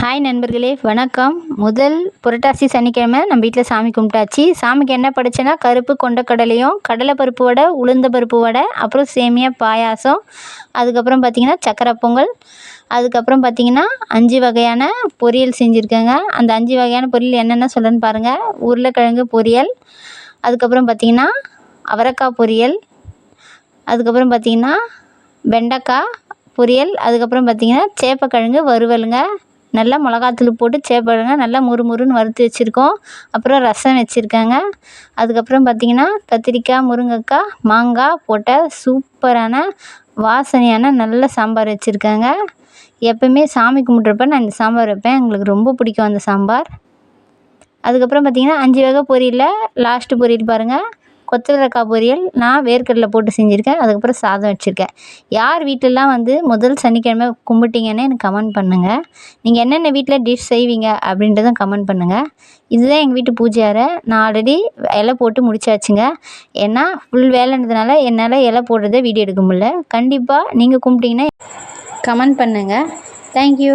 Hi நண்பர்களே வணக்கம். முதல் புரட்டாசி சனிக்கிழமை நம்ம வீட்டில் சாமி கும்பிட்டாச்சு. சாமிக்கு என்ன படைச்சேன்னா கருப்பு கொண்டக்கடலையும் கடலை பருப்பு வடை உளுந்த பருப்பு வடை அப்புறம் சேமியா பாயாசம் அதுக்கப்புறம் பார்த்திங்கன்னா சக்கரை பொங்கல் அதுக்கப்புறம் பார்த்திங்கன்னா அஞ்சு வகையான பொரியல் செஞ்சுருக்கேங்க. அந்த அஞ்சு வகையான பொரியல் என்னென்ன சொல்கிறேன்னு பாருங்கள் உருளைக்கிழங்கு பொரியல் அதுக்கப்புறம் பார்த்திங்கன்னா அவரைக்காய் பொரியல் அதுக்கப்புறம் பார்த்திங்கன்னா வெண்டைக்காய் பொரியல் அதுக்கப்புறம் பார்த்திங்கன்னா சேப்பக்கிழங்கு வறுவலுங்க. நல்லா மிளகாத்தூள் போட்டு சேப்படுங்க நல்லா முறுமுறுன்னு வறுத்து வச்சுருக்கோம். அப்புறம் ரசம் வச்சுருக்கேங்க. அதுக்கப்புறம் பார்த்திங்கன்னா கத்திரிக்காய் முருங்கைக்காய் மாங்காய் போட்ட சூப்பரான வாசனையான நல்ல சாம்பார் வச்சுருக்கேங்க. எப்போயுமே சாமி கும்பிட்றப்ப நான் இந்த சாம்பார் வைப்பேன். எங்களுக்கு ரொம்ப பிடிக்கும் அந்த சாம்பார். அதுக்கப்புறம் பார்த்திங்கன்னா அஞ்சு வகை பொரியலில் லாஸ்ட்டு பொரியல் பாருங்கள் கொத்தவரக்காய் பொரியல் நான் வேர்க்கடலை போட்டு செஞ்சுருக்கேன். அதுக்கப்புறம் சாதம் வச்சுருக்கேன். யார் வீட்டிலலாம் வந்து முதல் சனிக்கிழமை கும்பிட்டீங்கன்னு எனக்கு கமெண்ட் பண்ணுங்கள் நீங்கள் என்னென்ன வீட்டில் டிஷ் செய்வீங்க அப்படின்றதும் கமெண்ட் பண்ணுங்கள் இதுதான் எங்கள் வீட்டு பூஜை அறை நான் ஆல்ரெடி இலை போட்டு முடிச்சாச்சுங்க. ஏன்னா ஃபுல் வேலைன்றதுனால என்னால் இலை போடுறத வீடியோ எடுக்க முடியல. கண்டிப்பாக நீங்கள் கும்பிட்டீங்கன்னா கமெண்ட் பண்ணுங்கள் தேங்க்யூ